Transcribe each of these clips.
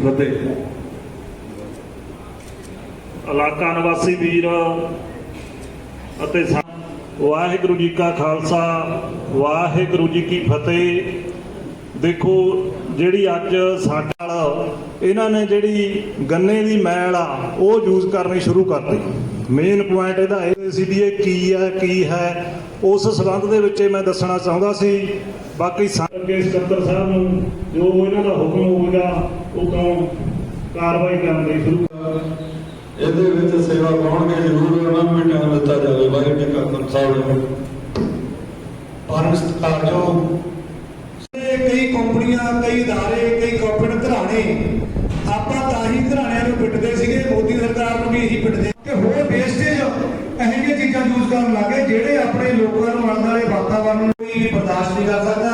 ਫਤਿਹ। ਇਲਾਕਾ ਨਿਵਾਸੀ ਵੀਰ ਅਤੇ ਵਾਹਿਗੁਰੂ ਜੀ ਕਾ ਖਾਲਸਾ ਵਾਹਿਗੁਰੂ ਜੀ ਕੀ ਫਤਿਹ। ਦੇਖੋ ਜਿਹੜੀ ਅੱਜ ਸਾਡੇ ਨਾਲ ਇਹਨਾਂ ਨੇ ਜਿਹੜੀ ਗੰਨੇ ਦੀ ਮੈਲ ਆ ਉਹ ਯੂਜ਼ ਕਰਨੀ ਸ਼ੁਰੂ ਕਰਤੀ। ਮੇਨ ਪੁਆਇੰਟ ਇਹਦਾ ਇਹ ਸੀ ਵੀ ਇਹ ਕੀ ਹੈ ਕੀ ਹੈ। ਉਸ ਸੰਬੰਧ ਦੇ ਵਿੱਚ ਮੈਂ ਦੱਸਣਾ ਚਾਹੁੰਦਾ ਸੀ। ਬਾਕੀ ਸਾਡੇ ਸਕੱਤਰ ਸਾਹਿਬ ਨੂੰ ਜੋ ਇਹਨਾਂ ਦਾ ਹੁਕਮ ਹੋਵੇਗਾ ਉਹ ਤੋਂ ਕਾਰਵਾਈ ਕਰਨ ਲਈ ਸ਼ੁਰੂ ਇਹਦੇ ਵਿੱਚ ਸੇਵਾ ਪਾਉਣਗੇ ਜ਼ਰੂਰ ਉਹਨਾਂ ਨੂੰ ਵੀ ਟਾਈਮ ਦਿੱਤਾ ਜਾਵੇ ਵਾਹਿਗੁਰੂ ਜੀ ਕਾ ਖਾਲਸਾ ਵਾਹਿਗੁਰੂ ਪਰਮ ਸਤਿਕਾਰਯੋਗ ਤੇ ਕਈ ਕੰਪਨੀਆਂ ਕਈ ادارے ਕਈ ਕਾਰਪੋਰੇਟ ਘਰਾਣੇ ਆਪਾਂ ਤਾਂ ਹੀ ਘਰਾਣਿਆਂ ਨੂੰ ਪਿੱਟਦੇ ਸੀਗੇ ਮੋਦੀ ਸਰਕਾਰ ਨੂੰ ਵੀ ਇਹੀ ਪਿੱਟਦੇ ਕਿ ਹੋਰ ਵੇਸਟੇਜ ਇਹੋ ਜਿਹੀਆਂ ਚੀਜ਼ਾਂ ਯੂਜ਼ ਕਰਨ ਲੱਗੇ ਜਿਹੜੇ ਆਪਣੇ ਲੋਕਾਂ ਨੂੰ ਆਲੇ ਦੁਆਲੇ ਵਾਤਾਵਰਨ ਨੂੰ ਕੋਈ ਬਰਦਾਸ਼ਤ ਨਹੀਂ ਕਰ ਸਕਦਾ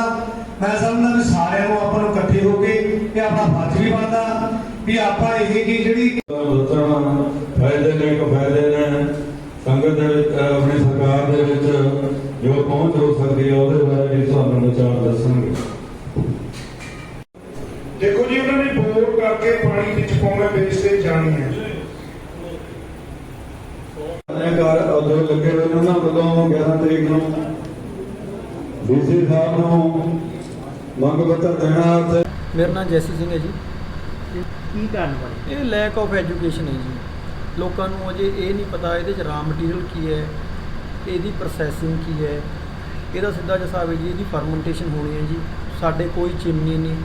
ਮੈਂ ਸਮਝਦਾ ਵੀ ਸਾਰਿਆਂ ਨੂੰ ਆਪਾਂ ਨੂੰ ਇਕੱਠੇ ਹੋ ਕੇ ਇਹ ਆਪਣਾ ਫਰਜ਼ ਵੀ ਬਣਦਾ ਵੀ ਆਪਾਂ ਇਹ ਜੀ ਜਿਹੜੀ ਦੱਸਣਾ ਫਾਇਦੇ ਨੇ ਕੋ ਫਾਇਦੇ ਨੇ ਸੰਗਤ ਦੇ ਵਿੱਚ ਆਪਣੀ ਸਰਕਾਰ ਦੇ ਵਿੱਚ ਜੋ ਪਹੁੰਚ ਹੋ ਸਕਦੀ ਹੈ ਉਹਦੇ ਬਾਰੇ ਵੀ ਤੁਹਾਨੂੰ ਵਿਚਾਰ ਦੱਸਣਗੇ ਦੇਖੋ ਜੀ ਉਹਨਾਂ ਨੇ ਬੋਰ ਕਰਕੇ ਪਾਣੀ ਵਿੱਚ ਪਾਉਣਾ ਵੇਸਟੇਜ ਜਾਣੀ ਹੈ। ਅਨੇਕਾਰ ਉਦੋਂ ਲੱਗੇ ਹੋਏ ਨੇ ਉਹਨਾਂ ਵੱਲੋਂ 11 ਤਰੀਕ ਨੂੰ ਡੀਸੀ ਸਾਹਿਬ ਨੂੰ ਮੰਗ ਪੱਤਰ ਦੇਣਾ ਤੇ ਮੇਰਾ ਨਾਮ ਜੈਸੀ ਸਿੰਘ ਹੈ ਜੀ। ਤੇ ਕੀ ਕਾਰਨ ਬਣੇ? ਇਹ ਲੈਕ ਆਫ ਐਜੂਕੇਸ਼ਨ ਹੈ ਜੀ। ਲੋਕਾਂ ਨੂੰ ਅਜੇ ਇਹ ਨਹੀਂ ਪਤਾ ਇਹਦੇ ਚ ਰਾ ਮਟੀਰੀਅਲ ਕੀ ਹੈ ਇਹਦੀ ਪ੍ਰੋਸੈਸਿੰਗ ਕੀ ਹੈ। ਇਹਦਾ ਸਿੱਧਾ ਜਿਹਾ ਹਿਸਾਬ ਹੈ ਜੀ ਇਹਦੀ ਫਰਮੈਂਟੇਸ਼ਨ ਹੋਣੀ ਹੈ ਜੀ। ਸਾਡੇ ਕੋਈ ਚਿਮਨੀ ਨਹੀਂ।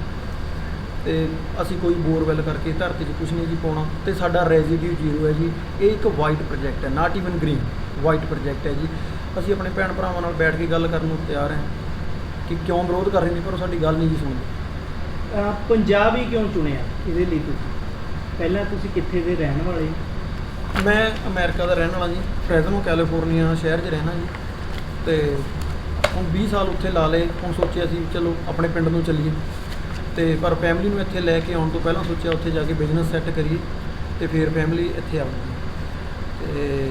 ਤੇ ਅਸੀਂ ਕੋਈ ਬੋਰਵੈਲ ਕਰਕੇ ਧਰਤੀ 'ਚ ਕੁਝ ਨਹੀਂ ਜੀ ਪਾਉਣਾ। ਤੇ ਸਾਡਾ ਰੈਜ਼ੀਡਿਊ ਜ਼ੀਰੋ ਹੈ ਜੀ। ਇਹ ਇੱਕ ਵਾਈਟ ਪ੍ਰੋਜੈਕਟ ਹੈ not even green white project ਹੈ ਜੀ। ਅਸੀਂ ਆਪਣੇ ਭੈਣ ਭਰਾਵਾਂ ਨਾਲ ਬੈਠ ਕੇ ਗੱਲ ਕਰਨ ਨੂੰ ਤਿਆਰ ਹਾਂ ਕਿ ਕਿਉਂ ਵਿਰੋਧ ਕਰ ਰਹੇ ਨੇ ਪਰ ਉਹ ਸਾਡੀ ਗੱਲ ਨਹੀਂ ਜੀ ਸੁਣਦੇ। ਅਹ ਪੰਜਾਬ ਹੀ ਕਿਉਂ ਚੁਣਿਆ? ਇਹਦੇ ਲਈ ਤੁਸੀਂ? ਪਹਿਲਾਂ ਤੁਸੀਂ ਕਿੱਥੇ ਦੇ ਰਹਿਣ ਵਾਲੇ ਮੈਂ ਅਮਰੀਕਾ ਦਾ ਰਹਿਣ ਵਾਲਾ ਜੀ। ਫ੍ਰੈਜ਼ਨੋ ਕੈਲੀਫੋਰਨੀਆ ਸ਼ਹਿਰ 'ਚ ਰਹਿਣਾ ਜੀ। ਤੇ ਹੁਣ 20 ਸਾਲ ਉੱਥੇ ਲਾ ਲਏ। ਹੁਣ ਸੋਚਿਆ ਸੀ, ਚਲੋ ਆਪਣੇ ਪਿੰਡ ਨੂੰ ਚੱਲੀਏ। ਤੇ ਪਰ ਫੈਮਿਲੀ ਨੂੰ ਇੱਥੇ ਲੈ ਕੇ ਆਉਣ ਤੋਂ ਪਹਿਲਾਂ ਸੋਚਿਆ ਉੱਥੇ ਜਾ ਕੇ ਬਿਜ਼ਨਸ ਸੈੱਟ ਕਰੀਏ ਤੇ ਫਿਰ ਫੈਮਿਲੀ ਇੱਥੇ ਆਊਗੀ ਤੇ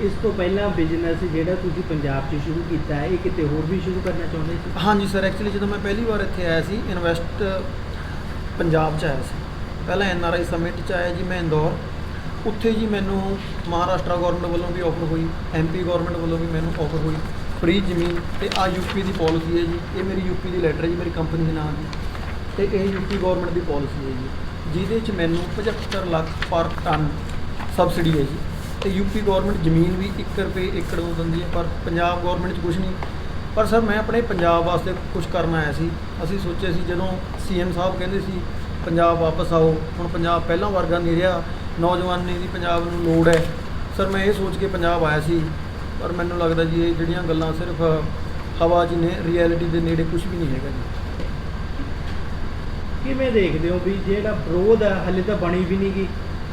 ਇਸ ਤੋਂ ਪਹਿਲਾਂ ਬਿਜ਼ਨਸ ਜਿਹੜਾ ਤੁਸੀਂ ਪੰਜਾਬ 'ਚ ਸ਼ੁਰੂ ਕੀਤਾ ਹੈ, ਇਹ ਕਿਤੇ ਹੋਰ ਵੀ ਸ਼ੁਰੂ ਕਰਨਾ ਚਾਹੁੰਦੇ ਸੀ? ਹਾਂਜੀ ਸਰ ਐਕਚੁਅਲੀ ਜਦੋਂ ਮੈਂ ਪਹਿਲੀ ਵਾਰ ਇੱਥੇ ਆਇਆ ਸੀ ਇਨਵੈਸਟ ਪੰਜਾਬ 'ਚ ਆਇਆ ਸੀ। ਪਹਿਲਾਂ ਐਨ ਆਰ ਆਈ ਸਮਿਟ 'ਚ ਆਇਆ ਜੀ ਮੈਂ ਇੰਦੌਰ। ਉੱਥੇ ਜੀ ਮੈਨੂੰ ਮਹਾਰਾਸ਼ਟਰ ਗਵਰਨਮੈਂਟ ਵੱਲੋਂ ਵੀ ਆਫਰ ਹੋਈ ਐਮਪੀ ਗਵਰਨਮੈਂਟ ਵੱਲੋਂ ਵੀ ਮੈਨੂੰ ਆਫਰ ਹੋਈ। ਫ੍ਰੀ ਜ਼ਮੀਨ ਤੇ ਆ ਯੂਪੀ ਦੀ ਪਾਲਿਸੀ ਹੈ ਜੀ। ਇਹ ਮੇਰੀ ਯੂਪੀ ਦੀ ਲੈਟਰ ਹੈ ਜੀ, ਮੇਰੀ ਕੰਪਨੀ ਦੇ ਨਾਮ ਦੀ। ਤੇ ਇਹ ਯੂਪੀ ਗਵਰਨਮੈਂਟ ਦੀ ਪਾਲਿਸੀ ਹੈ ਜੀ। ਜਿਹਦੇ 'ਚ ਮੈਨੂੰ 75 ਲੱਖ ਪਰ ਟਨ ਸਬਸਿਡੀ ਹੈ ਜੀ। ਤੇ ਯੂਪੀ ਗਵਰਨਮੈਂਟ ਜ਼ਮੀਨ ਵੀ 1 ਰੁਪਏ ਏਕੜ ਨੂੰ ਦਿੰਦੀ ਹੈ ਪਰ ਪੰਜਾਬ ਗਵਰਨਮੈਂਟ 'ਚ ਕੁਝ ਨਹੀਂ। ਪਰ ਸਰ ਮੈਂ ਆਪਣੇ ਪੰਜਾਬ ਵਾਸਤੇ ਕੁਝ ਕਰਨ ਆਇਆ ਸੀ। ਅਸੀਂ ਸੋਚਿਆ ਸੀ ਜਦੋਂ ਸੀਐਮ ਸਾਹਿਬ ਕਹਿੰਦੇ ਸੀ ਪੰਜਾਬ ਵਾਪਸ ਆਓ। ਹੁਣ ਪੰਜਾਬ ਪਹਿਲਾਂ ਵਰਗਾ ਨਹੀਂ ਰਿਹਾ। ਨੌਜਵਾਨੀ ਦੀ ਪੰਜਾਬ ਨੂੰ ਲੋੜ ਹੈ। ਸਰ ਮੈਂ ਇਹ ਸੋਚ ਕੇ ਪੰਜਾਬ ਆਇਆ ਸੀ। ਪਰ ਮੈਨੂੰ ਲੱਗਦਾ ਜੀ ਇਹ ਜਿਹੜੀਆਂ ਗੱਲਾਂ ਸਿਰਫ ਹਵਾ 'ਚ ਨੇ ਰਿਐਲਿਟੀ ਦੇ ਨੇੜੇ ਕੁਝ ਵੀ ਨਹੀਂ ਹੈਗਾ ਜੀ। ਕਿਵੇਂ ਦੇਖਦੇ ਹੋ ਵੀ ਜਿਹੜਾ ਵਿਰੋਧ ਹੈ ਹਲੇ ਤਾਂ ਬਣੀ ਵੀ ਨਹੀਂ ਗਈ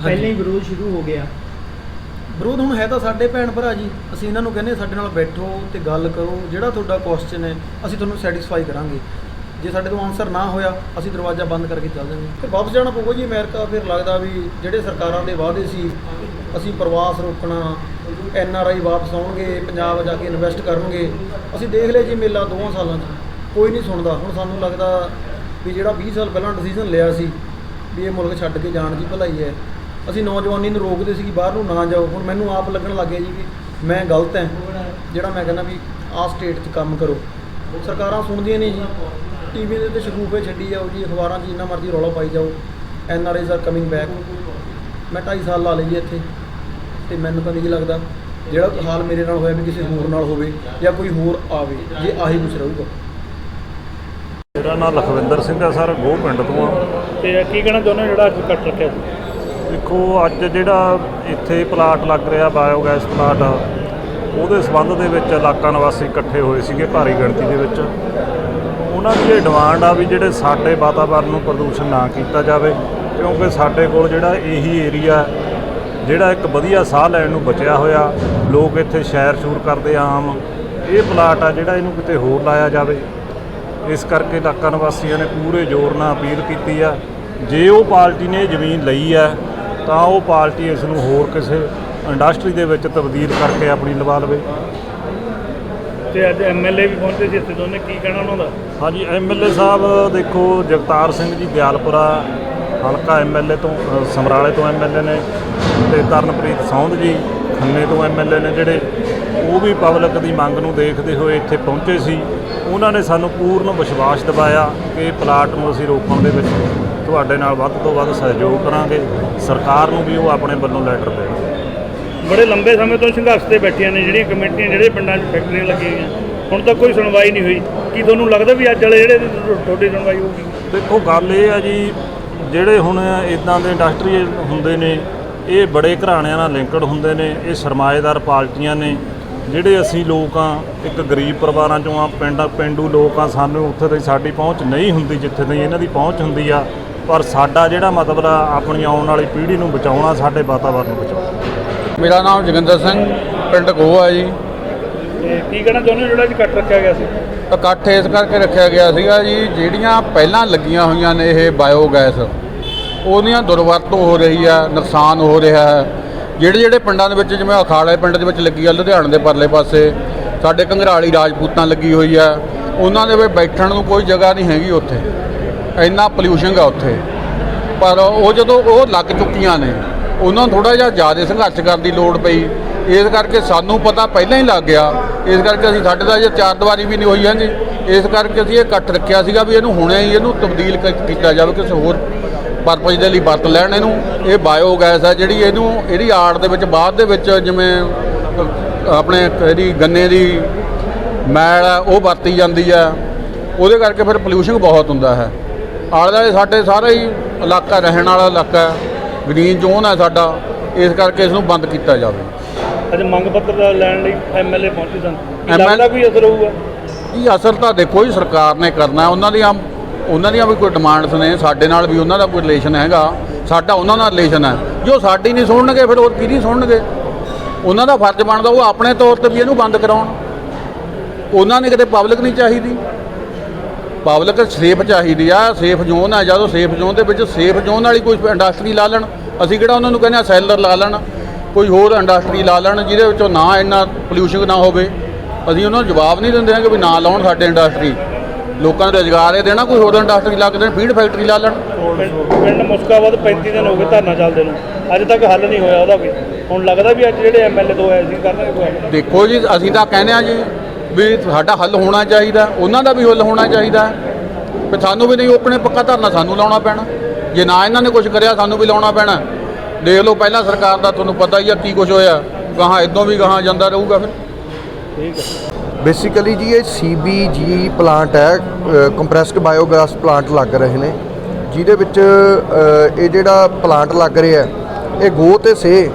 ਪਹਿਲਾਂ ਹੀ ਵਿਰੋਧ ਸ਼ੁਰੂ ਹੋ ਗਿਆ। ਵਿਰੋਧ ਹੁਣ ਹੈ ਤਾਂ ਸਾਡੇ ਭੈਣ ਭਰਾ ਜੀ। ਅਸੀਂ ਇਹਨਾਂ ਨੂੰ ਕਹਿੰਦੇ ਸਾਡੇ ਨਾਲ ਬੈਠੋ ਤੇ ਗੱਲ ਕਰੋ, ਜਿਹੜਾ ਤੁਹਾਡਾ ਕੁਐਸਚਨ ਹੈ, ਅਸੀਂ ਤੁਹਾਨੂੰ ਸੈਟੀਸਫਾਈ ਕਰਾਂਗੇ। ਜੇ ਸਾਡੇ ਤੋਂ ਆਨਸਰ ਨਾ ਹੋਇਆ, ਅਸੀਂ ਦਰਵਾਜ਼ਾ ਬੰਦ ਕਰਕੇ ਚੱਲ ਜਾਵਾਂਗੇ ਫਿਰ ਵਾਪਸ ਜਾਣਾ ਪਊਗਾ ਜੀ ਅਮਰੀਕਾ, ਫਿਰ ਲੱਗਦਾ ਵੀ ਜਿਹੜੇ ਸਰਕਾਰਾਂ ਦੇ ਵਾਅਦੇ ਸੀ, ਅਸੀਂ ਪ੍ਰਵਾਸ ਰੋਕਣਾ ਐਨ ਆਰ ਆਈ ਵਾਪਸ ਆਉਣਗੇ, ਪੰਜਾਬ ਜਾ ਕੇ ਇਨਵੈਸਟ ਕਰਨਗੇ। ਅਸੀਂ ਦੇਖ ਲਿਆ ਜੀ ਮੇਲਾ ਦੋਵਾਂ ਸਾਲਾਂ 'ਚ। ਕੋਈ ਨਹੀਂ ਸੁਣਦਾ। ਹੁਣ ਸਾਨੂੰ ਲੱਗਦਾ ਵੀ ਜਿਹੜਾ 20 ਸਾਲ ਪਹਿਲਾਂ ਡਿਸੀਜਨ ਲਿਆ ਸੀ, ਵੀ ਇਹ ਮੁਲਕ ਛੱਡ ਕੇ ਜਾਣ ਦੀ ਭਲਾਈ ਹੈ। ਅਸੀਂ ਨੌਜਵਾਨੀ ਨੂੰ ਰੋਕਦੇ ਸੀ ਕਿ ਬਾਹਰ ਨੂੰ ਨਾ ਜਾਓ। ਹੁਣ ਮੈਨੂੰ ਆਪ ਲੱਗਣ ਲੱਗ ਗਿਆ ਜੀ ਕਿ ਮੈਂ ਗਲਤ ਹਾਂ ਜਿਹੜਾ ਮੈਂ ਕਹਿੰਦਾ ਵੀ ਆਹ ਸਟੇਟ 'ਚ ਕੰਮ ਕਰੋ। ਸਰਕਾਰਾਂ ਸੁਣਦੀਆਂ ਨਹੀਂ ਜੀ। ਟੀਵੀ ਦੇ ਉੱਤੇ ਸ਼ਗੂਫੇ ਛੱਡੀ ਜਾਓ ਜੀ ਅਖਬਾਰਾਂ 'ਚ ਜਿੰਨਾ ਮਰਜ਼ੀ ਰੌਲਾ ਪਾਈ ਜਾਓ। N R Is are coming back ਮੈਂ 2.5 ਸਾਲ ਲਾ ਲਈ ਜੀ ਇੱਥੇ। ਤੇ ਮੈਨੂੰ ਤਾਂ ਨਹੀਂ ਲੱਗਦਾ ਜਿਹੜਾ ਹਾਲ ਮੇਰੇ ਨਾਲ ਹੋਇਆ ਵੀ ਕਿਸੇ ਹੋਰ ਨਾਲ ਹੋਵੇ ਜਾਂ ਕੋਈ ਹੋਰ ਆਵੇ ਜੇ ਆਹੀ ਕੁਝ ਰਹੂਗਾ। ਮੇਰਾ ਨਾਮ ਲਖਵਿੰਦਰ ਸਿੰਘ ਹੈ ਸਰ ਗੋਹ ਪਿੰਡ ਤੋਂ ਆ। ਤੇ ਕੀ ਕਹਿਣਾ ਚਾਹੁੰਦੇ ਜਿਹੜਾ ਅੱਜ ਕੱਟ ਰੱਖਿਆ? ਸੀ ਦੇਖੋ, ਅੱਜ ਜਿਹੜਾ ਇੱਥੇ ਪਲਾਟ ਲੱਗ ਰਿਹਾ ਬਾਇਓਗੈਸ ਪਲਾਟ ਆ ਉਹਦੇ ਸਬੰਧ ਦੇ ਵਿੱਚ ਇਲਾਕਾ ਨਿਵਾਸੀ ਇਕੱਠੇ ਹੋਏ ਸੀਗੇ ਭਾਰੀ ਗਿਣਤੀ ਦੇ ਵਿੱਚ। ਉਹਨਾਂ ਦੀ ਇਹ ਡਿਮਾਂਡ ਆ ਵੀ ਜਿਹੜੇ ਸਾਡੇ ਵਾਤਾਵਰਣ ਨੂੰ ਪ੍ਰਦੂਸ਼ਣ ਨਾ ਕੀਤਾ ਜਾਵੇ, ਕਿਉਂਕਿ ਸਾਡੇ ਕੋਲ ਜਿਹੜਾ ਇਹੀ ਏਰੀਆ ਜਿਹੜਾ ਇੱਕ ਵਧੀਆ ਸਾਹ ਲੈਣ ਨੂੰ ਬਚਿਆ ਹੋਇਆ, ਲੋਕ ਇੱਥੇ ਸ਼ਹਿਰ ਸ਼ੂਰ ਕਰਦੇ ਆਮ, ਇਹ ਪਲਾਟ ਆ ਜਿਹੜਾ ਇਹਨੂੰ ਕਿਤੇ ਹੋਰ ਲਾਇਆ ਜਾਵੇ। ਇਸ ਕਰਕੇ ਇਲਾਕਾ ਨਿਵਾਸੀਆਂ ਨੇ ਪੂਰੇ ਜ਼ੋਰ ਨਾਲ ਅਪੀਲ ਕੀਤੀ ਆ। ਜੇ ਉਹ ਪਾਰਟੀ ਨੇ ਇਹ ਜ਼ਮੀਨ ਲਈ ਆ ਤਾਂ ਉਹ ਪਾਰਟੀ ਇਸ ਨੂੰ ਹੋਰ ਕਿਸੇ ਇੰਡਸਟਰੀ ਦੇ ਵਿੱਚ ਤਬਦੀਲ ਕਰਕੇ ਆਪਣੀ ਲਵਾ ਲਵੇ। ਤੇ ਅੱਜ ਐਮਐਲਏ ਵੀ ਪਹੁੰਚੇ ਸੀ ਇੱਥੇ ਦੋਨੇ ਕੀ ਕਹਿਣਾ ਉਹਨਾਂ ਦਾ? ਹਾਂਜੀ ਐਮਐਲਏ ਸਾਹਿਬ ਦੇਖੋ ਜਗਤਾਰ ਸਿੰਘ ਜੀ ਦਿਆਲਪੁਰਾ ਹਲਕਾ ਐਮਐਲਏ ਤੋਂ ਅ, ਸਮਰਾਲੇ ਤੋਂ ਐਮਐਲਏ ਨੇ ਤੇ ਤਰਨਪ੍ਰੀਤ ਸੌਂਦ ਜੀ ਖੰਨੇ ਤੋਂ ਐਮਐਲਏ ਨੇ ਜਿਹੜੇ ਉਹ ਵੀ ਪਬਲਿਕ ਦੀ ਮੰਗ ਨੂੰ ਦੇਖਦੇ ਹੋਏ ਇੱਥੇ ਪਹੁੰਚੇ ਸੀ। ਉਹਨਾਂ ਨੇ ਸਾਨੂੰ ਪੂਰਨ ਵਿਸ਼ਵਾਸ ਦਿਵਾਇਆ ਕਿ ਪਲਾਟ ਨੂੰ ਅਸੀਂ ਰੋਕਣ ਦੇ ਵਿੱਚ ਤੁਹਾਡੇ ਨਾਲ ਵੱਧ ਤੋਂ ਵੱਧ ਸਹਿਯੋਗ ਕਰਾਂਗੇ। ਸਰਕਾਰ ਨੂੰ ਵੀ ਉਹ ਆਪਣੇ ਵੱਲੋਂ ਲੈਟਰ ਦੇਣਗੇ। ਬੜੇ ਲੰਬੇ ਸਮੇਂ ਤੋਂ ਸੰਘਰਸ਼ ਤੇ ਬੈਠੀਆਂ ਨੇ ਜਿਹੜੀਆਂ ਕਮੇਟੀਆਂ ਜਿਹੜੇ ਪਿੰਡਾਂ 'ਚ ਫੈਕਟਰੀਆਂ ਲੱਗੀਆਂ ਹੋਈਆਂ ਹੁਣ ਤੱਕ ਕੋਈ ਸੁਣਵਾਈ ਨਹੀਂ ਹੋਈ। ਕੀ ਤੁਹਾਨੂੰ ਲੱਗਦਾ ਵੀ ਅੱਜ ਵਾਲੇ ਜਿਹੜੇ ਤੁਹਾਡੀ ਸੁਣਵਾਈ ਹੋਊਗੀ? ਦੇਖੋ ਗੱਲ ਇਹ ਆ ਜੀ ਜਿਹੜੇ ਹੁਣ ਇਦਾਂ ਦੇ ਇੰਡਸਟਰੀ ਹੁੰਦੇ ਨੇ ਇਹ ਬੜੇ ਘਰਾਣਿਆਂ ਨਾਲ ਲਿੰਕਡ ਹੁੰਦੇ ਨੇ ਇਹ ਸਰਮਾਏਦਾਰ ਪਾਰਟੀਆਂ ਨੇ ਜਿਹੜੇ ਅਸੀਂ ਲੋਕ ਆ ਇੱਕ ਗਰੀਬ ਪਰਿਵਾਰਾਂ ਚੋਂ ਆ ਪਿੰਡ ਪਿੰਡੂ ਲੋਕ ਆ ਸਾਨੂੰ ਉੱਥੇ ਦੀ ਸਾਡੀ ਪਹੁੰਚ ਨਹੀਂ ਹੁੰਦੀ ਜਿੱਥੇ ਦੀ ਇਹਨਾਂ ਦੀ ਪਹੁੰਚ ਹੁੰਦੀ ਆ। ਪਰ ਸਾਡਾ ਜਿਹੜਾ ਮਤਲਬ ਆ ਆਪਣੀ ਆਉਣ ਵਾਲੀ ਪੀੜ੍ਹੀ ਨੂੰ ਬਚਾਉਣਾ ਸਾਡੇ ਵਾਤਾਵਰਨ ਨੂੰ ਬਚਾਉਣਾ। ਮੇਰਾ ਨਾਮ ਜੋਗਿੰਦਰ ਸਿੰਘ ਪਿੰਡ ਗੋਆ ਜੀ। ਤੇ ਕੀ ਕਹਿਣਾ ਚਾਹੁੰਦੇ ਜਿਹੜਾ ਅੱਜ ਕੱਟ ਰੱਖਿਆ ਗਿਆ ਸੀ? ਇਕੱਠ ਇਸ ਕਰਕੇ ਰੱਖਿਆ ਗਿਆ ਸੀਗਾ ਜੀ ਜਿਹੜੀਆਂ ਪਹਿਲਾਂ ਲੱਗੀਆਂ ਹੋਈਆਂ ਨੇ ਇਹ ਬਾਇਓਗੈਸ ਉਹਦੀਆਂ ਦੁਰਵਰਤੋਂ ਹੋ ਰਹੀ ਆ ਨੁਕਸਾਨ ਹੋ ਰਿਹਾ ਹੈ। ਜਿਹੜੇ ਜਿਹੜੇ ਪਿੰਡਾਂ ਦੇ ਵਿੱਚ ਜਿਵੇਂ ਅਖਾੜੇ ਪਿੰਡ ਦੇ ਵਿੱਚ ਲੱਗੀ ਆ, ਲੁਧਿਆਣੇ ਦੇ ਪਰਲੇ ਪਾਸੇ, ਸਾਡੇ ਘੰਗਰਾਲੀ ਰਾਜਪੂਤਾਂ ਲੱਗੀ ਹੋਈ ਆ, ਉਹਨਾਂ ਦੇ ਵਿੱਚ ਬੈਠਣ ਨੂੰ ਕੋਈ ਜਗ੍ਹਾ ਨਹੀਂ ਹੈਗੀ ਉੱਥੇ। ਇੰਨਾ ਪੋਲਿਊਸ਼ਨ ਆ ਉੱਥੇ। ਪਰ ਉਹ ਜਦੋਂ ਉਹ ਲੱਗ ਚੁੱਕੀਆਂ ਨੇ, ਉਹਨਾਂ ਨੂੰ ਥੋੜਾ ਜਿਹਾ ਜ਼ਿਆਦਾ ਸੰਘਰਸ਼ ਕਰਨ ਦੀ ਲੋੜ ਪਈ। ਇਸ ਕਰਕੇ ਸਾਨੂੰ ਪਤਾ ਪਹਿਲਾਂ ਹੀ ਲੱਗ ਗਿਆ। ਇਸ ਕਰਕੇ ਅਸੀਂ ਸਾਡੇ ਦਾ ਜੇ ਚਾਰ ਦੀਵਾਰੀ ਵੀ ਨਹੀਂ ਹੋਈ ਹੈ ਜੀ ਇਸ ਕਰਕੇ ਅਸੀਂ ਇਹ ਇਕੱਠ ਰੱਖਿਆ ਸੀਗਾ ਵੀ ਇਹਨੂੰ ਹੁਣੇ ਹੀ ਇਹਨੂੰ ਤਬਦੀਲ ਕ- ਕੀਤਾ ਜਾਵੇ, ਕਿਸੇ ਹੋਰ ਪਰਪਸ ਦੇ ਲਈ ਵਰਤ ਲੈਣ ਇਹਨੂੰ। ਇਹ ਬਾਇਓਗੈਸ ਹੈ ਜਿਹੜੀ ਇਹਨੂੰ ਇਹਦੀ ਆੜ ਦੇ ਵਿੱਚ ਬਾਅਦ ਦੇ ਵਿੱਚ ਜਿਵੇਂ ਆਪਣੇ ਇਹਦੀ ਗੰਨੇ ਦੀ ਮੈਲ ਹੈ ਉਹ ਵਰਤੀ ਜਾਂਦੀ ਹੈ। ਉਹਦੇ ਕਰਕੇ ਫਿਰ ਪੋਲਿਊਸ਼ਨ ਬਹੁਤ ਹੁੰਦਾ ਹੈ। ਆਲੇ ਦੁਆਲੇ ਸਾਡੇ ਸਾਰਾ ਹੀ ਇਲਾਕਾ ਰਹਿਣ ਵਾਲਾ ਇਲਾਕਾ ਹੈ। ਗ੍ਰੀਨ ਜ਼ੋਨ ਹੈ ਸਾਡਾ। ਇਸ ਕਰਕੇ ਇਸ ਨੂੰ ਬੰਦ ਕੀਤਾ ਜਾਵੇ। ਅੱਜ ਮੰਗ ਪੱਤਰ ਲੈਣ ਲਈ ਐਮਐਲਏ ਪਹੁੰਚੇ ਸਨ। ਲੱਗਦਾ ਕੋਈ ਅਸਰ ਹੋਊਗਾ? ਇਹ ਅਸਰ ਤਾਂ ਦੇਖੋ ਹੀ ਸਰਕਾਰ ਨੇ ਕਰਨਾ। ਉਹਨਾਂ ਦੀਆਂ ਉਹਨਾਂ ਦੀਆਂ ਵੀ ਕੋਈ ਡਿਮਾਂਡਸ ਨੇ, ਸਾਡੇ ਨਾਲ ਵੀ ਉਹਨਾਂ ਦਾ ਕੋਈ ਰਿਲੇਸ਼ਨ ਹੈਗਾ, ਸਾਡਾ ਉਹਨਾਂ ਨਾਲ ਰਿਲੇਸ਼ਨ ਹੈ। ਜੋ ਸਾਡੀ ਨਹੀਂ ਸੁਣਨਗੇ, ਫਿਰ ਹੋਰ ਕਿਹਦੀ ਸੁਣਨਗੇ? ਉਹਨਾਂ ਦਾ ਫਰਜ਼ ਬਣਦਾ ਉਹ ਆਪਣੇ ਤੌਰ ਤੇ ਵੀ ਇਹਨੂੰ ਬੰਦ ਕਰਾਉਣ। ਉਹਨਾਂ ਨੇ ਕਿਤੇ ਪਬਲਿਕ ਨਹੀਂ ਚਾਹੀਦੀ। ਪਬਲਿਕ ਸੇਫ ਚਾਹੀਦੀ ਆ ਸੇਫ ਜ਼ੋਨ ਆ ਜਦੋਂ ਸੇਫ ਜ਼ੋਨ ਦੇ ਵਿੱਚ ਸੇਫ ਜ਼ੋਨ ਵਾਲੀ ਕੋਈ ਇੰਡਸਟਰੀ ਲਾ ਲੈਣ। ਅਸੀਂ ਕਿਹੜਾ ਉਹਨਾਂ ਨੂੰ ਕਹਿੰਦੇ ਆ ਸੈਲਰ ਲਾ ਲੈਣ। ਕੋਈ ਹੋਰ ਇੰਡਸਟਰੀ ਲਾ ਲੈਣ ਜਿਹਦੇ ਵਿੱਚੋਂ ਨਾ ਇੰਨਾ ਪੋਲਿਊਸ਼ਨ ਨਾ ਹੋਵੇ। ਅਸੀਂ ਉਹਨਾਂ ਨੂੰ ਜਵਾਬ ਨਹੀਂ ਦਿੰਦੇ ਹਾਂ ਕਿ ਵੀ ਨਾ ਲਾਉਣ ਸਾਡੇ ਇੰਡਸਟਰੀ ਲੋਕਾਂ ਨੂੰ ਰੁਜ਼ਗਾਰ ਇਹ ਦੇਣਾ ਕੋਈ ਹੋਰ ਇੰਡਸਟਰੀ ਲਾ ਕੇ ਦੇਣ ਫੀਡ ਫੈਕਟਰੀ ਲਾ ਲੈਣ। ਪਿੰਡ ਮੁਸਕਾਬਾਦ 35 ਦਿਨ ਹੋ ਗਏ ਧਰਨਾ ਚੱਲਦੇ ਨੂੰ। ਅੱਜ ਤੱਕ ਹੱਲ ਨਹੀਂ ਹੋਇਆ ਉਹਦਾ ਵੀ। ਹੁਣ ਲੱਗਦਾ ਵੀ ਅੱਜ ਜਿਹੜੇ ਐਮਐਲਏ ਦੋ ਆਏ ਸੀ ਕਰਨਗੇ ਕੋਈ ਦੇਖੋ ਜੀ ਅਸੀਂ ਤਾਂ ਕਹਿੰਦੇ ਆ ਜੀ ਵੀ ਸਾਡਾ ਹੱਲ ਹੋਣਾ ਚਾਹੀਦਾ ਉਹਨਾਂ ਦਾ ਵੀ ਹੱਲ ਹੋਣਾ ਚਾਹੀਦਾ। ਵੀ ਸਾਨੂੰ ਵੀ ਨਹੀਂ ਓਪਨੇ ਪੱਕਾ ਧਰਨਾ ਸਾਨੂੰ ਲਾਉਣਾ ਪੈਣਾ। ਜੇ ਨਾ ਇਹਨਾਂ ਨੇ ਕੁਝ ਕਰਿਆ ਸਾਨੂੰ ਵੀ ਲਾਉਣਾ ਪੈਣਾ। ਦੇਖ ਲਓ ਪਹਿਲਾਂ ਸਰਕਾਰ ਦਾ ਤੁਹਾਨੂੰ ਪਤਾ ਹੀ ਆ ਕੀ ਕੁਝ ਹੋਇਆ। ਗਾਹਾਂ ਇਦੋਂ ਵੀ ਗਾਹਾਂ ਜਾਂਦਾ ਰਹੂਗਾ ਫਿਰ। ਬੇਸਿਕਲੀ ਜੀ, ਇਹ ਸੀਬੀਜੀ ਪਲਾਂਟ ਹੈ ਕੰਪਰੈਸਡ ਬਾਇਓਗੈਸ ਪਲਾਂਟ ਲੱਗ ਰਹੇ ਨੇ। ਜਿਹਦੇ ਵਿੱਚ ਇਹ ਜਿਹੜਾ ਪਲਾਂਟ ਲੱਗ ਰਿਹਾ, ਇਹ ਗੋ ਤੇ ਸੇ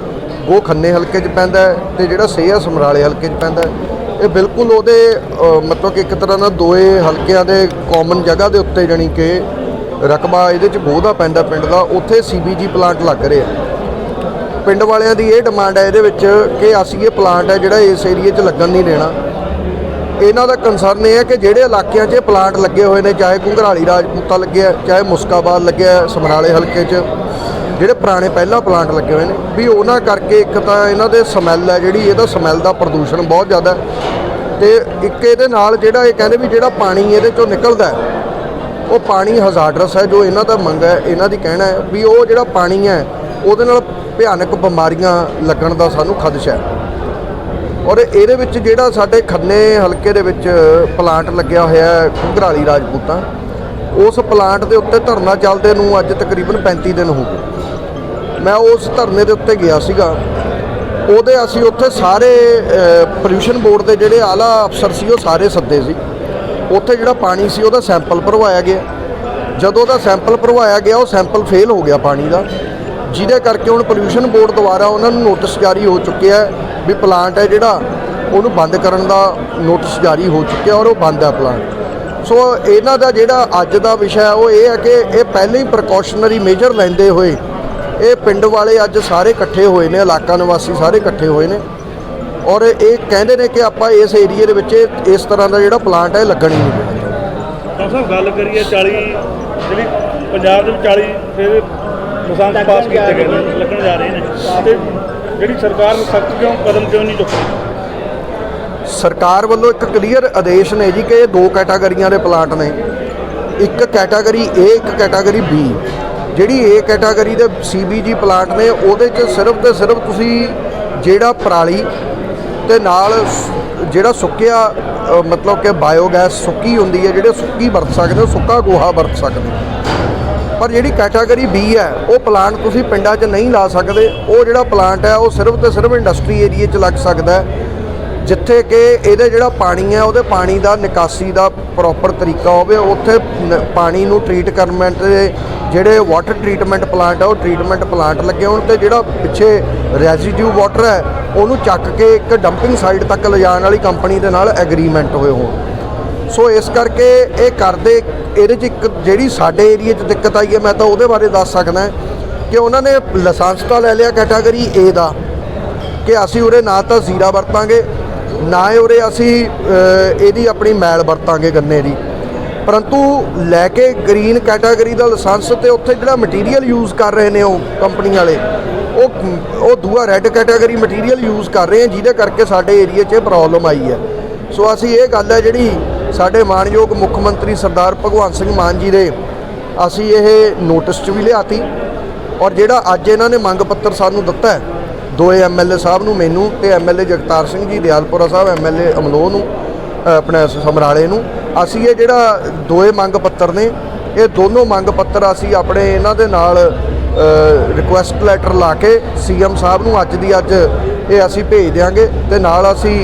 ਗੋ ਖੰਨੇ ਹਲਕੇ 'ਚ ਪੈਂਦਾ ਹੈ ਤੇ ਜਿਹੜਾ ਸੇ ਆ ਸਮਰਾਲੇ ਹਲਕੇ 'ਚ ਪੈਂਦਾ ਇਹ ਬਿਲਕੁਲ ਉਹਦੇ ਮਤਲਬ ਕਿ ਇੱਕ ਤਰ੍ਹਾਂ ਨਾਲ ਦੋਏ ਹਲਕਿਆਂ ਦੇ ਕਾਮਨ ਜਗ੍ਹਾ ਦੇ ਉੱਤੇ ਜਾਣੀ ਕਿ ਰਕਬਾ ਇਹਦੇ 'ਚ ਗੋ ਦਾ ਪੈਂਦਾ ਪਿੰਡ ਦਾ, ਉੱਥੇ ਸੀਬੀਜੀ ਪਲਾਂਟ ਲੱਗ ਰਿਹਾ। ਪਿੰਡ ਵਾਲਿਆਂ ਦੀ ਇਹ ਡਿਮਾਂਡ ਹੈ ਇਹਦੇ ਵਿੱਚ ਕਿ ਅਸੀਂ ਇਹ ਪਲਾਂਟ ਹੈ ਜਿਹੜਾ ਇਸ ਏਰੀਏ 'ਚ ਲੱਗਣ ਨਹੀਂ ਦੇਣਾ। ਇਹਨਾਂ ਦਾ ਕੰਸਰਨ ਇਹ ਹੈ ਕਿ ਜਿਹੜੇ ਇਲਾਕਿਆਂ 'ਚ ਇਹ ਪਲਾਂਟ ਲੱਗੇ ਹੋਏ ਨੇ, ਚਾਹੇ ਘੁੰਗਰਾਲੀ ਰਾਜਪੂਤਾ ਲੱਗਿਆ ਚਾਹੇ ਮੁਸਕਾਬਾਦ ਲੱਗਿਆ ਸਮਰਾਲੇ ਹਲਕੇ 'ਚ, ਜਿਹੜੇ ਪੁਰਾਣੇ ਪਹਿਲਾਂ ਪਲਾਂਟ ਲੱਗੇ ਹੋਏ ਨੇ, ਵੀ ਉਹਨਾਂ ਕਰਕੇ ਇੱਕ ਤਾਂ ਇਹਨਾਂ ਦੇ ਸਮੈਲ ਹੈ ਜਿਹੜੀ, ਇਹਦਾ ਸਮੈਲ ਦਾ ਪ੍ਰਦੂਸ਼ਣ ਬਹੁਤ ਜ਼ਿਆਦਾ ਹੈ ਤੇ ਇੱਕ ਇਹਦੇ ਨਾਲ ਜਿਹੜਾ ਇਹ ਕਹਿੰਦੇ ਵੀ ਜਿਹੜਾ ਪਾਣੀ ਇਹਦੇ 'ਚੋਂ ਨਿਕਲਦਾ ਉਹ ਪਾਣੀ ਹਜ਼ਾਰਡਸ ਹੈ, ਜੋ ਇਹਨਾਂ ਦਾ ਮੰਗ ਹੈ, ਇਹਨਾਂ ਦੀ ਕਹਿਣਾ ਹੈ ਵੀ ਉਹ ਜਿਹੜਾ ਪਾਣੀ ਹੈ, ਉਹਦੇ ਨਾਲ ਭਿਆਨਕ ਬਿਮਾਰੀਆਂ ਲੱਗਣ ਦਾ ਸਾਨੂੰ ਖਦਸ਼ਾ ਹੈ। ਔਰ ਇਹਦੇ ਵਿੱਚ ਜਿਹੜਾ ਸਾਡੇ ਖੰਨੇ ਹਲਕੇ ਦੇ ਵਿੱਚ ਪਲਾਂਟ ਲੱਗਿਆ ਹੋਇਆ ਹੈ ਘੁੰਗਰਾਲੀ ਰਾਜਪੂਤਾਂ, ਉਸ ਪਲਾਂਟ ਦੇ ਉੱਤੇ ਧਰਨਾ ਚੱਲਦੇ ਨੂੰ ਅੱਜ ਤਕਰੀਬਨ 35 ਦਿਨ ਹੋ ਗਏ। ਮੈਂ ਉਸ ਧਰਨੇ ਦੇ ਉੱਤੇ ਗਿਆ ਸੀਗਾ। ਉਹਦੇ ਅਸੀਂ ਉੱਥੇ ਸਾਰੇ ਪੋਲਿਊਸ਼ਨ ਬੋਰਡ ਦੇ ਜਿਹੜੇ ਆਲਾ ਅਫਸਰ ਸੀ, ਉਹ ਸਾਰੇ ਸੱਦੇ ਸੀ। ਉੱਥੇ ਜਿਹੜਾ ਪਾਣੀ ਸੀ, ਉਹਦਾ ਸੈਂਪਲ ਭਰਵਾਇਆ ਗਿਆ। ਜਦੋਂ ਉਹਦਾ ਸੈਂਪਲ ਭਰਵਾਇਆ ਗਿਆ, ਉਹ ਸੈਂਪਲ ਫੇਲ ਹੋ ਗਿਆ ਪਾਣੀ ਦਾ। ਜਿਹਦੇ ਕਰਕੇ ਹੁਣ ਪੋਲਿਊਸ਼ਨ ਬੋਰਡ ਦੁਆਰਾ ਉਹਨਾਂ ਨੂੰ ਨੋਟਿਸ ਜਾਰੀ ਹੋ ਚੁੱਕਿਆ ਹੈ। ਵੀ ਪਲਾਂਟ ਹੈ ਜਿਹੜਾ ਉਹਨੂੰ ਬੰਦ ਕਰਨ ਦਾ ਨੋਟਿਸ ਜਾਰੀ ਹੋ ਚੁੱਕਿਆ ਔਰ ਉਹ ਬੰਦ ਹੈ ਪਲਾਂਟ ਸੋ ਇਹਨਾਂ ਦਾ ਜਿਹੜਾ ਅੱਜ ਦਾ ਵਿਸ਼ਾ ਹੈ ਉਹ ਇਹ ਹੈ ਕਿ ਇਹ ਪਹਿਲੇ ਹੀ ਪ੍ਰੀਕਾਸ਼ਨਰੀ ਮੇਜਰ ਲੈਂਦੇ ਹੋਏ ਇਹ ਪਿੰਡ ਵਾਲੇ ਅੱਜ ਸਾਰੇ ਇਕੱਠੇ ਹੋਏ ਨੇ ਇਲਾਕਾ ਨਿਵਾਸੀ ਸਾਰੇ ਇਕੱਠੇ ਹੋਏ ਨੇ। ਔਰ ਇਹ ਕਹਿੰਦੇ ਨੇ ਕਿ ਆਪਾਂ ਇਸ ਏਰੀਏ ਦੇ ਵਿੱਚ ਇਸ ਤਰ੍ਹਾਂ ਦਾ ਜਿਹੜਾ ਪਲਾਂਟ ਹੈ ਇਹ ਲੱਗਣ ਹੀ ਨਹੀਂ ਦੇਣਾ ਸਾਹਿਬ ਗੱਲ ਕਰੀਏ 40 ਜਿਹੜੀ ਪੰਜਾਬ ਦੇ ਵਿੱਚ 40 ਫਿਰ ਮਸਾਂ ਪਾਸ ਕੀਤੇ ਗਏ ਲੱਗਣ ਜਾ ਰਹੇ ਨੇ। ਤੇ ਜਿਹੜੀ ਸਰਕਾਰ ਨੂੰ ਸਖਤ ਕਿਉਂ, ਕਦਮ ਕਿਉਂ ਨਹੀਂ ਚੁੱਕਦੀ ਸਰਕਾਰ ਵੱਲੋਂ ਇੱਕ ਕਲੀਅਰ ਆਦੇਸ਼ ਨੇ ਜੀ ਕਿ ਇਹ ਦੋ ਕੈਟਾਗਰੀਆਂ ਦੇ ਪਲਾਂਟ ਨੇ। ਇੱਕ ਕੈਟਾਗਰੀ A, ਇੱਕ ਕੈਟਾਗਰੀ B ਜਿਹੜੀ ਏ ਕੈਟਾਗਰੀ ਦੇ ਸੀਬੀਜੀ ਪਲਾਂਟ ਨੇ, ਉਹਦੇ 'ਚ ਸਿਰਫ ਤੇ ਸਿਰਫ ਤੁਸੀਂ ਜਿਹੜਾ ਪਰਾਲੀ ਤੇ ਨਾਲ ਜਿਹੜਾ ਸੁੱਕਿਆ ਮਤਲਬ ਕਿ ਬਾਇਓਗੈਸ ਸੁੱਕੀ ਹੁੰਦੀ ਹੈ, ਜਿਹੜੇ ਸੁੱਕੀ ਵਰਤ ਸਕਦੇ ਹੋ, ਸੁੱਕਾ ਗੋਹਾ ਵਰਤ ਸਕਦੇ ਹੋ। ਪਰ ਜਿਹੜੀ ਕੈਟਾਗਰੀ B ਹੈ, ਉਹ ਪਲਾਂਟ ਤੁਸੀਂ ਪਿੰਡਾਂ 'ਚ ਨਹੀਂ ਲਾ ਸਕਦੇ। ਉਹ ਜਿਹੜਾ ਪਲਾਂਟ ਹੈ, ਉਹ ਸਿਰਫ ਤੇ ਸਿਰਫ ਇੰਡਸਟਰੀ ਏਰੀਏ 'ਚ ਲੱਗ ਸਕਦਾ ਹੈ, ਜਿੱਥੇ ਕਿ ਇਹਦੇ ਜਿਹੜਾ ਪਾਣੀ ਹੈ, ਉਹਦੇ ਪਾਣੀ ਦਾ ਨਿਕਾਸੀ ਦਾ ਪ੍ਰੋਪਰ ਤਰੀਕਾ ਹੋਵੇ। ਉੱਥੇ ਪਾਣੀ ਨੂੰ ਟ੍ਰੀਟ ਕਰਨ ਦੇ ਜਿਹੜੇ ਵਾਟਰ ਟ੍ਰੀਟਮੈਂਟ ਪਲਾਂਟ ਹੈ, ਉਹ ਟ੍ਰੀਟਮੈਂਟ ਪਲਾਂਟ ਲੱਗੇ ਹੋਣ ਤੇ ਜਿਹੜਾ ਪਿੱਛੇ ਰੈਜ਼ੀਡਿਊ ਵਾਟਰ ਹੈ, ਉਹਨੂੰ ਚੱਕ ਕੇ ਇੱਕ ਡੰਪਿੰਗ ਸਾਈਟ ਤੱਕ ਲਿਜਾਣ ਵਾਲੀ ਕੰਪਨੀ ਦੇ ਨਾਲ ਐਗਰੀਮੈਂਟ ਹੋਏ ਹੋਣ। ਸੋ ਇਸ ਕਰਕੇ ਇਹ ਕਰਦੇ, ਇਹਦੇ 'ਚ ਇੱਕ ਜਿਹੜੀ ਸਾਡੇ ਏਰੀਆ 'ਚ ਦਿੱਕਤ ਆਈ ਹੈ, ਮੈਂ ਤਾਂ ਉਹਦੇ ਬਾਰੇ ਦੱਸ ਸਕਦਾ ਕਿ ਉਹਨਾਂ ਨੇ ਲਾਇਸੈਂਸ ਤਾਂ ਲੈ ਲਿਆ ਕੈਟਾਗਰੀ A ਦਾ ਕਿ ਅਸੀਂ ਉਰੇ ਨਾ ਤਾਂ ਜ਼ੀਰਾ ਵਰਤਾਂਗੇ, ਨਾ ਹੀ ਉਰੇ ਅਸੀਂ ਇਹਦੀ ਆਪਣੀ ਮੈਲ ਵਰਤਾਂਗੇ ਗੰਨੇ ਦੀ। ਪਰੰਤੂ ਲੈ ਕੇ ਗ੍ਰੀਨ ਕੈਟਾਗਰੀ ਦਾ ਲਾਇਸੈਂਸ ਤੇ ਉੱਥੇ ਜਿਹੜਾ ਮਟੀਰੀਅਲ ਯੂਜ਼ ਕਰ ਰਹੇ ਨੇ ਉਹ ਕੰਪਨੀ ਵਾਲੇ, ਉਹ ਉਹ ਦੂਆ ਰੈੱਡ ਕੈਟਾਗਰੀ ਮਟੀਰੀਅਲ ਯੂਜ਼ ਕਰ ਰਹੇ ਆ, ਜਿਹਦੇ ਕਰਕੇ ਸਾਡੇ ਏਰੀਆ 'ਚ ਪ੍ਰੋਬਲਮ ਆਈ ਹੈ। ਸੋ ਅਸੀਂ ਇਹ ਗੱਲ ਹੈ ਜਿਹੜੀ ਸਾਡੇ ਮਾਨਯੋਗ ਮੁੱਖ ਮੰਤਰੀ ਸਰਦਾਰ ਭਗਵੰਤ ਸਿੰਘ ਮਾਨ ਜੀ ਦੇ ਅਸੀਂ ਇਹ ਨੋਟਿਸ 'ਚ ਵੀ ਲਿਆਤੀ ਔਰ ਜਿਹੜਾ ਅੱਜ ਇਹਨਾਂ ਨੇ ਮੰਗ ਪੱਤਰ ਸਾਨੂੰ ਦਿੱਤਾ ਹੈ ਦੋਏ ਐਮਐਲਏ ਸਾਹਿਬ ਨੂੰ ਮੈਨੂੰ ਤੇ ਐਮਐਲਏ ਜਗਤਾਰ ਸਿੰਘ ਜੀ ਦਿਆਲਪੁਰਾ ਸਾਹਿਬ ਐਮਐਲਏ ਅਮਲੋਹ ਨੂੰ ਅ, ਆਪਣੇ ਸਮਰਾਲੇ ਨੂੰ। ਅਸੀਂ ਇਹ ਜਿਹੜਾ ਦੋਏ ਮੰਗ ਪੱਤਰ ਨੇ ਇਹ ਦੋਨੋਂ ਮੰਗ ਪੱਤਰ ਅਸੀਂ ਆਪਣੇ ਇਹਨਾਂ ਦੇ ਨਾਲ ਰਿਕੁਐਸਟ ਲੈਟਰ ਲਾ ਕੇ ਸੀਐਮ ਸਾਹਿਬ ਨੂੰ ਅੱਜ ਦੀ ਅੱਜ ਇਹ ਅਸੀਂ ਭੇਜ ਦਿਆਂਗੇ ਤੇ ਨਾਲ ਅਸੀਂ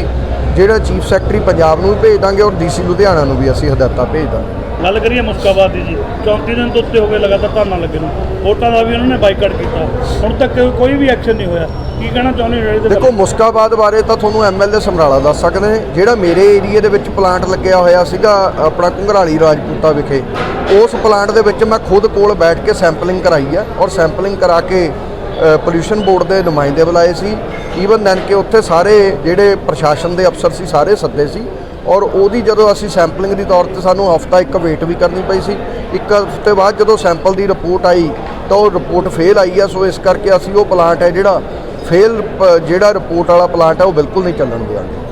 ਜਿਹੜਾ ਚੀਫ ਸੈਕਟਰੀ ਪੰਜਾਬ ਨੂੰ ਵੀ ਭੇਜ ਦਾਂਗੇ ਔਰ ਡੀਸੀ ਲੁਧਿਆਣਾ ਨੂੰ ਵੀ ਅਸੀਂ ਹਦਾਇਤਾਂ ਭੇਜ ਦਾਂਗੇ। ਗੱਲ ਕਰੀਏ ਮੁਸਕਾਬਾਦ ਦੀ ਜੀ। 34 ਦਿਨ ਤੋਂ ਉੱਤੇ ਹੋ ਗਏ ਲਗਾਤਾਰ ਧਰਨਾ ਲੱਗੇ ਨੂੰ। ਵੋਟਾਂ ਦਾ ਵੀ ਉਹਨਾਂ ਨੇ ਬਾਈਕਾਟ ਕੀਤਾ। ਹੁਣ ਤੱਕ ਕੋਈ ਵੀ ਐਕਸ਼ਨ ਨਹੀਂ ਹੋਇਆ। ਕੀ ਕਹਿਣਾ ਚਾਹੁੰਦੇ ਹੋ ਇਹਦੇ ਦੇਖੋ ਮੁਸਕਾਬਾਦ ਬਾਰੇ ਤਾਂ ਤੁਹਾਨੂੰ ਐਮਐਲਏ ਸਮਰਾਲਾ ਦੱਸ ਸਕਦੇ ਨੇ। ਜਿਹੜਾ ਮੇਰੇ ਏਰੀਆ ਦੇ ਵਿੱਚ ਪਲਾਂਟ ਲੱਗਿਆ ਹੋਇਆ ਸੀਗਾ ਆਪਣਾ ਘੁੰਗਰਾਲੀ ਰਾਜਪੂਤਾ ਵਿਖੇ ਉਸ ਪਲਾਂਟ ਦੇ ਵਿੱਚ ਮੈਂ ਖੁਦ ਕੋਲ ਬੈਠ ਕੇ ਸੈਂਪਲਿੰਗ ਕਰਾਈ ਹੈ ਔਰ ਸੈਂਪਲਿੰਗ ਕਰਾ ਕੇ ਪੋਲੂਸ਼ਨ ਬੋਰਡ ਦੇ ਨੁਮਾਇੰਦੇ ਬੁਲਾਏ ਸੀ। ਈਵਨ ਦੈਨ ਕਿ ਉੱਥੇ ਸਾਰੇ ਜਿਹੜੇ ਪ੍ਰਸ਼ਾਸਨ ਦੇ ਅਫਸਰ ਸੀ, ਸਾਰੇ ਸੱਦੇ ਸੀ। ਔਰ ਉਹਦੀ ਜਦੋਂ ਅਸੀਂ ਸੈਂਪਲਿੰਗ ਦੀ ਤੌਰ ਤੇ ਸਾਨੂੰ ਹਫਤਾ ਇੱਕ ਵੇਟ ਵੀ ਕਰਨੀ ਪਈ ਸੀ। ਇੱਕ ਹਫ਼ਤੇ ਬਾਅਦ ਜਦੋਂ ਸੈਂਪਲ ਦੀ ਰਿਪੋਰਟ ਆਈ, ਤਾਂ ਉਹ ਰਿਪੋਰਟ ਫੇਲ ਆਈ ਹੈ ਸੋ ਇਸ ਕਰਕੇ ਅਸੀਂ ਉਹ ਪਲਾਂਟ ਹੈ ਜਿਹੜਾ ਫੇਲ ਜਿਹੜਾ ਰਿਪੋਰਟ ਵਾਲਾ ਪਲਾਂਟ ਹੈ, ਉਹ ਬਿਲਕੁਲ ਨਹੀਂ ਚੱਲਣ ਦਿਆਂਗੇ